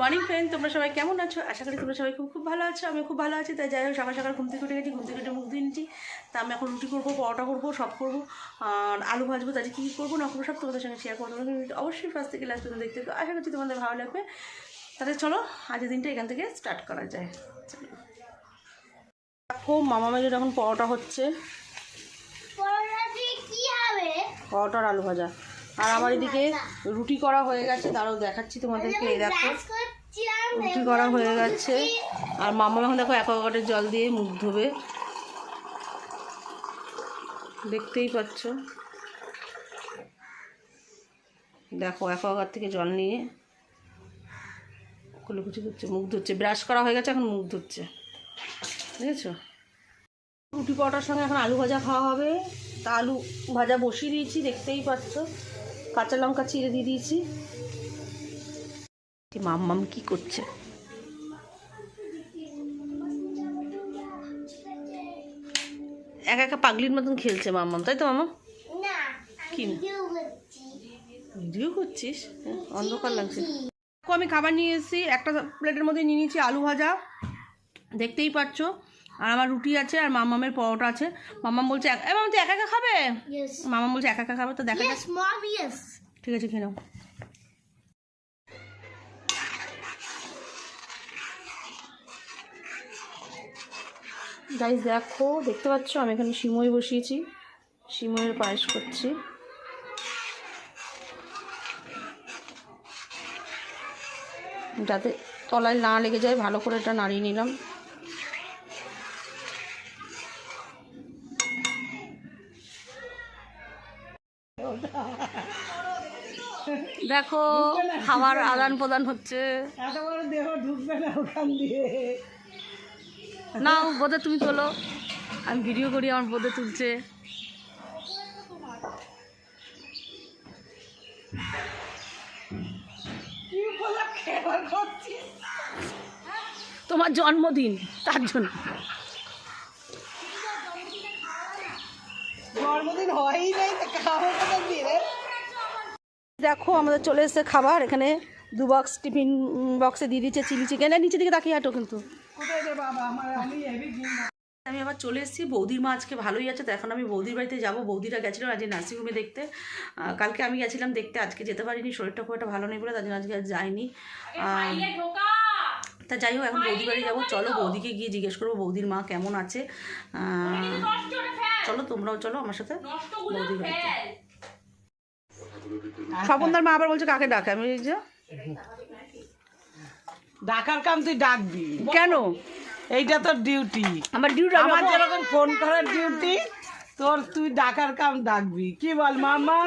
Morning friend তোমরা সবাই কেমন আছো? আশা করি তোমরা সবাই খুব খুব ভালো আছো। আমি খুব ভালো আছি। তাই যাই হোক সকাল সকাল ঘুম থেকে উঠে গেছি ঘুম থেকে উঠে মুখ ধুয়ে নিচ্ছি। তা আমি এখন রুটি করব পরোটা করব সব করব। আর আলু ভাজবো তাদের কী কী করব না করব সব তোমাদের সঙ্গে শেয়ার করব। তোমরা কিন্তু অবশ্যই ফার্স্ট থেকে লাস্ট পর্যন্ত দেখতে। আশা করছি তোমাদের ভালো লাগবে। তাহলে চলো আজকের দিনটা এখান থেকে স্টার্ট করা যায়। দেখো মামা মেজের এখন পরোটা হচ্ছে পরোটা দিয়ে পরোটার আলু ভাজা। আর আমার এদিকে রুটি করা হয়ে গেছে তারও দেখাচ্ছি তোমাদেরকে, এই দেখো। রুটি করা হয়ে গেছে। আর মামা এখন দেখো অ্যাকোয়াগার্ডের জল দিয়ে মুখ ধোবে। দেখতেই পাচ্ছ। দেখো অ্যাকোয়াগার্ড থেকে জল নিয়ে কুলুকুচি করছে, মুখ ধুচ্ছে। ব্রাশ করা হয়ে গেছে, এখন মুখ ধুচ্ছে। বুঝেছ রুটি পরোটার সঙ্গে এখন আলু ভাজা খাওয়া হবে। তা আলু ভাজা বসিয়ে দিয়েছি, দেখতেই পাচ্ছ। কাঁচা লঙ্কা চিড়ে দিয়ে দিয়েছি। মাম্মাম কি করছে? একা একা পাগলির মতন খেলছে মাম্মাম তাই তো মামা না কি? ভিডিও করছিস? হ্যাঁ, অন্ধকার লাগছে। আমি খাবার নিয়ে এসেছি একটা প্লেটের মধ্যে নিয়ে নিয়েছি আলু ভাজা। দেখতেই পাচ্ছ আর আমার রুটি আছে আর মামামের পরোটা আছে। মামাম বলছে মামা তুই একা একা খাবে? মামাম বলছে একা একা খাবে তো দেখা ঠিক আছে খেয়ে নাও। গাইজ দেখো দেখতে পাচ্ছ? আমি এখানে সিমই বসিয়েছি। সিমইয়ের পায়েস করছি। যাতে তলায় না লেগে যায় ভালো করে এটা নাড়িয়ে নিলাম। দেখো খাবার আদান প্রদান হচ্ছে। না বোধে তুমি তোলো আমি ভিডিও করি আমার বোধে তুলছে। তোমার জন্মদিন তার জন্য। জন্মদিন হয়ই নাই দেখো আমাদের চলে এসেছে খাবার। এখানে দু বক্স টিফিন বক্সে দিয়ে দিচ্ছে চিলি চিকেন নিচে দিকে তাকিয়ে হাঁটো কিন্তু। আমি আবার চলে এসেছি। বৌদির মা আজকে ভালোই আছে তো এখন আমি বৌদির বাড়িতে যাব। বৌদিরা গেছিল আজকে নার্সিংহোমে দেখতে। কালকে আমি গেছিলাম দেখতে। আজকে যেতে পারিনি শরীরটা খুব একটা ভালো নেই বলে তার জন্য আজকে আর যাইনি। তা যাই হোক এখন বৌদি বাড়ি যাব। চলো বৌদিকে গিয়ে জিজ্ঞেস করব বৌদির মা কেমন আছে? আহ, চলো তোমরাও চলো আমার সাথে স্বপনদার মা আবার বলছে কাকে ডাকে? আমি যে ডাকার কাম তুই ডাকবি। কেন? এইটা তোর ডিউটি আমার ডিউটি আমার যেরকম ফোন করার ডিউটি তোর তুই ডাকার কাম ডাকবি। কি বল মামা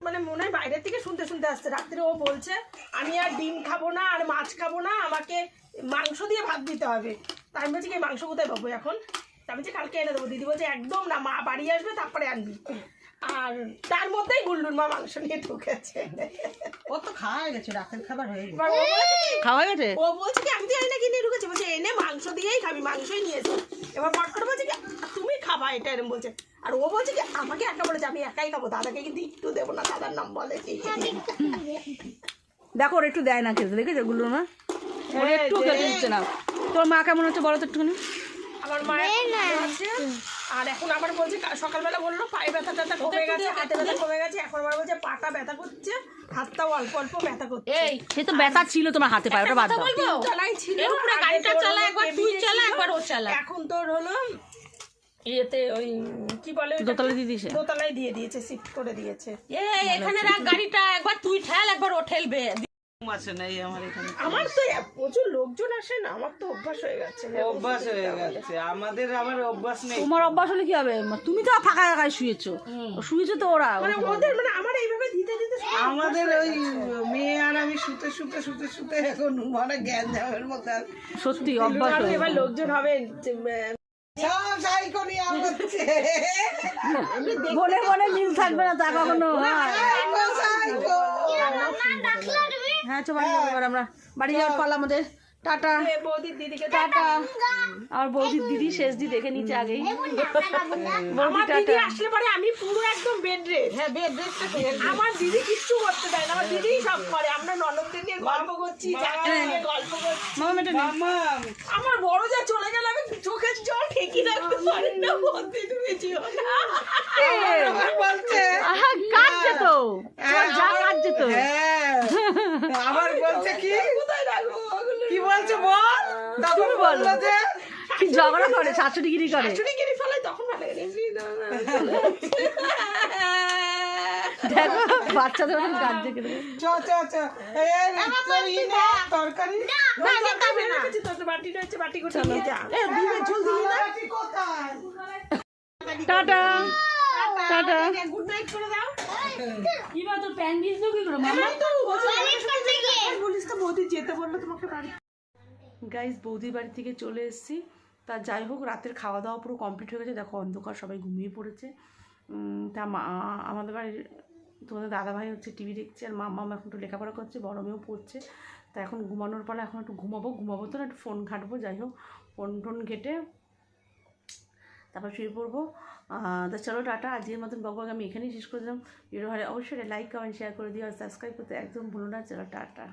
মানে মনে হয় বাইরের থেকে শুনতে শুনতে আসছে। রাত্রে ও বলছে আমি আর ডিম খাব না আর মাছ খাব না আমাকে মাংস দিয়ে ভাত দিতে হবে। তাই আমি বলছি কি মাংস কোথায় পাবো এখন? আমি বলছি কালকে এনে দেবো দিদি বলছে একদম না মা বাড়ি আসবে তারপরে আনবি। আর তার মধ্যেই গুল্লুর মা মাংস নিয়ে ঢুকেছে। ও তো খাওয়া গেছে ডাকার খাবার হয়ে গেছে। খাওয়া গেছে? ও বলছে কি আমি তো এনে কিনে ঢুকেছি বলছে এনে মাংস দিয়েই খাবি মাংসই নিয়েছি এবার পট করে বলছে কি তুমি খাবা এটা এরকম বলছে। আর ও বলছে কি আমাকে একা বলেছে আমি একাই খাব দাদাকে কিন্তু একটু দেবো না দাদার নাম বলে দেখো ওর একটু দেয় না খেতে দেখেছগুলোর মা? একটু খেতে দিচ্ছে না। তোর মা কেমন হচ্ছে বলো তো একটুখানি। আমার মায়ের আছে। আর এখন আবার বলছে সকালবেলা বলল পায়ে ব্যথা ট্যাথা কমে গেছে হাতে ব্যথা কমে গেছে এখন আবার বলছে পাটা ব্যথা করছে হাতটাও অল্প অল্প ব্যথা করছে। এই সে তো ব্যথা ছিল তোমার হাতে পায়ে ওটা বাদ দাও। তিন ছিল গাড়িটা চালা একবার তুই চালা একবার ও চালা। এখন তোর হলো ইয়েতে ওই কি বলে ওইটা? দোতলা দিয়ে দিয়েছে। দোতলায় দিয়ে দিয়েছে শিফট করে দিয়েছে। এখানে রাখ গাড়িটা একবার তুই ঠেল একবার ও ঠেলবে। আছে নাই আমার এখানে। আমার তো প্রচুর লোকজন আসে না আমার তো অভ্যাস হয়ে গেছে। অভ্যাস হয়ে গেছে আমাদের আবার অভ্যাস নেই। তোমার অভ্যাস হলে কি হবে? তুমি তো ফাঁকা জায়গায় শুয়েছো। শুয়েছো তো ওরা। মানে ওদের মানে আমার এইভাবে দিতে দিতে আমাদের ওই মেয়ে আর আমি শুতে শুতে শুতে শুতে এখন মানে জ্ঞান যাবের মতো সত্যি অভ্যাস এবার লোকজন হবে বলে বলে মিল থাকবে না তা কখনো হয় চো বাড়ি যাব এবার আমরা। বাড়ি যাওয়ার পালা আমাদের টাটা। বৌদির দিদিকে টাটা। আমার বৌদির দিদি শেষ দি দেখে নিচে আগেই। আমার বৌদি টাটা। আসলে পরে আমি একদম বেড রেস্ট হ্যাঁ বেড রেস্টটা আমার দিদি কিচ্ছু করতে দেয় না আমার দিদিই সব করে। আমরা ননদদের নিয়ে গল্প করছি নিয়ে গল্প করছি। মামা এটা নে। আমার বড় যা চলে গেল আমি চোখের জল ঠেকি রাখতে পারি না বলতে তুমি না বলছে। তো। হ্যাঁ, যা কাঁদছে তো। হ্যাঁ। আবার বলছে কি? কোথায় রাখব কি বলছে বল? তখন। বলল যে? কি ঝগড়া করে করে শাশুড়ি গিরি ফেলাই তখন ভালো লাগে এমনি দাও না, দেখো বাচ্চাদের মতন কাঁদছে কেন চ চ চ এই তোর ই তরকারি না, না, বাটি রয়েছে, বাটি করে নিয়ে যা। এ, ডিমের ঝোল দিলি না? টাটা টাটা গুড নাইট করে দাও। কি বা প্যান দিস কি করে মামা তো, বলিস তো বৌদি যেতে বলল তোমাকে বাড়ি গাইজ বৌদির বাড়ি থেকে চলে এসেছি তা যাই হোক, রাতের খাওয়া দাওয়া পুরো কমপ্লিট হয়ে গেছে। দেখো, অন্ধকার, সবাই ঘুমিয়ে পড়েছে। তা মা, আমাদের বাড়ির তোমাদের দাদাভাই হচ্ছে টিভি দেখছে আর মাম্মা এখন একটু লেখাপড়া করছে, বড় মেয়েও পড়ছে। তা এখন ঘুমানোর পরে এখন একটু ঘুমাবো ঘুমাবো তো না, একটু ফোন ঘাঁটবো, যাই হোক ফোন টোন ঘেটে তারপর শুয়ে পড়ব। তা চলো, টাটা, আজকের মতন বকবক আমি এখানেই শেষ করে দিলাম। ভিডিও ভালো অবশ্যই লাইক কমেন্ট শেয়ার করে দিও আর সাবস্ক্রাইব করতে একদম ভুলো না। চলো, টাটা।